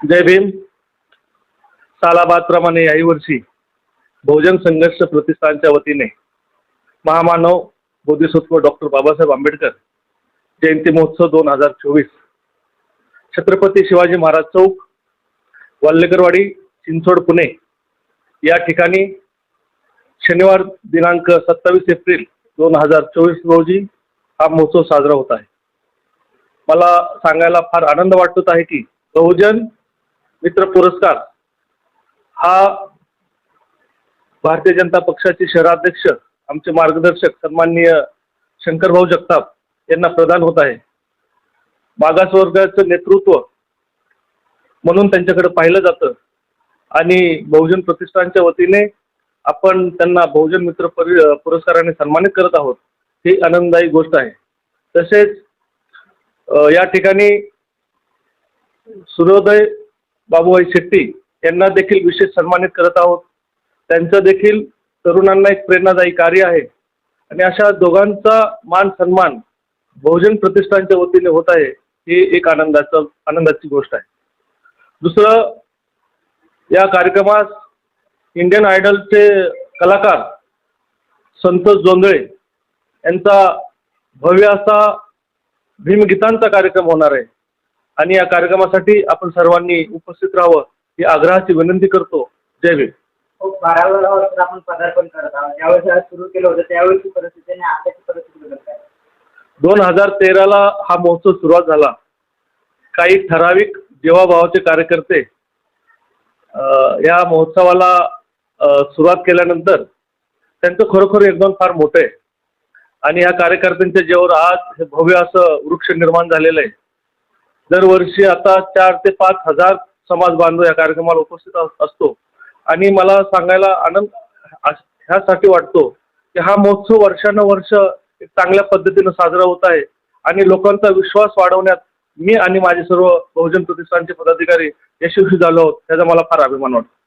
जय भीम. सालाबादप्रमाणे याही वर्षी बहुजन संघर्ष प्रतिष्ठानच्या वतीने महामानव बोधिसत्व डॉक्टर बाबासाहेब आंबेडकर जयंती महोत्सव दोन हजार चोवीस. छत्रपती शिवाजी महाराज चौक वाल्लेकरवाडी चिंचवड पुणे. या ठिकाणी शनिवार दिनांक सत्तावीस एप्रिल दोन हजार चोवीस रोजी हा महोत्सव साजरा होत आहे. मला सांगायला फार आनंद वाटत आहे की बहुजन मित्र पुरस्कार हा भारतीय जनता पक्षाचे शहराध्यक्ष आमचे मार्गदर्शक सन्माननीय शंकरभाऊ जगताप यांना प्रदान होत आहे. मागासवर्गाचं नेतृत्व म्हणून त्यांच्याकडे पाहिलं जातं आणि बहुजन प्रतिष्ठानच्या वतीने आपण त्यांना बहुजन मित्र परि पुरस्काराने सन्मानित करत आहोत. ही आनंददायी गोष्ट आहे. तसेच या ठिकाणी सूर्योदय बाबूभाई शेट्टी यांना देखील विशेष सन्मानित करत आहोत. त्यांचं देखील तरुणांना एक प्रेरणादायी कार्य आहे. आणि अशा दोघांचा मान सन्मान बहुजन प्रतिष्ठानच्या वतीने होत आहे ही एक आनंदाचं आनंदाची गोष्ट आहे. दुसरं या कार्यक्रमास इंडियन आयडलचे कलाकार संतोष जोंधळे यांचा भव्य असा भीमगीतांचा कार्यक्रम होणार आहे. आणि या कार्यक्रमासाठी आपण सर्वांनी उपस्थित राहावं ही आग्रहाची विनंती करतो. जय भीम. खूप बाराव्या वर्षात आपण पदार्पण करत आहोत. ज्यावेळेस आज सुरू केलं होतं त्यावेळेसची परिस्थिती आणि आताची परिस्थिती बदल काय दोन हजार तेराला हा महोत्सव सुरुवात झाला. काही ठराविक जीवाभावाचे कार्यकर्ते अ, या महोत्सवाला अ, सुरुवात केल्यानंतर त्यांचं खरोखर योगदान फार मोठं आहे. आणि या कार्यकर्त्यांच्या जेव्हा आज हे भव्य असं वृक्ष निर्माण झालेलं आहे. दरवर्षी आता चार ते पाच हजार समाज बांधव या कार्यक्रमाला उपस्थित अस- असतो. आणि मला सांगायला आनंद अस- ह्यासाठी वाटतो की हा महोत्सव वर्षानुवर्ष एक चांगल्या पद्धतीनं साजरा होत आहे आणि लोकांचा विश्वास वाढवण्यात मी आणि माझे सर्व बहुजन प्रतिष्ठानचे पदाधिकारी यशस्वी झालो आहोत त्याचा मला फार अभिमान वाटतो.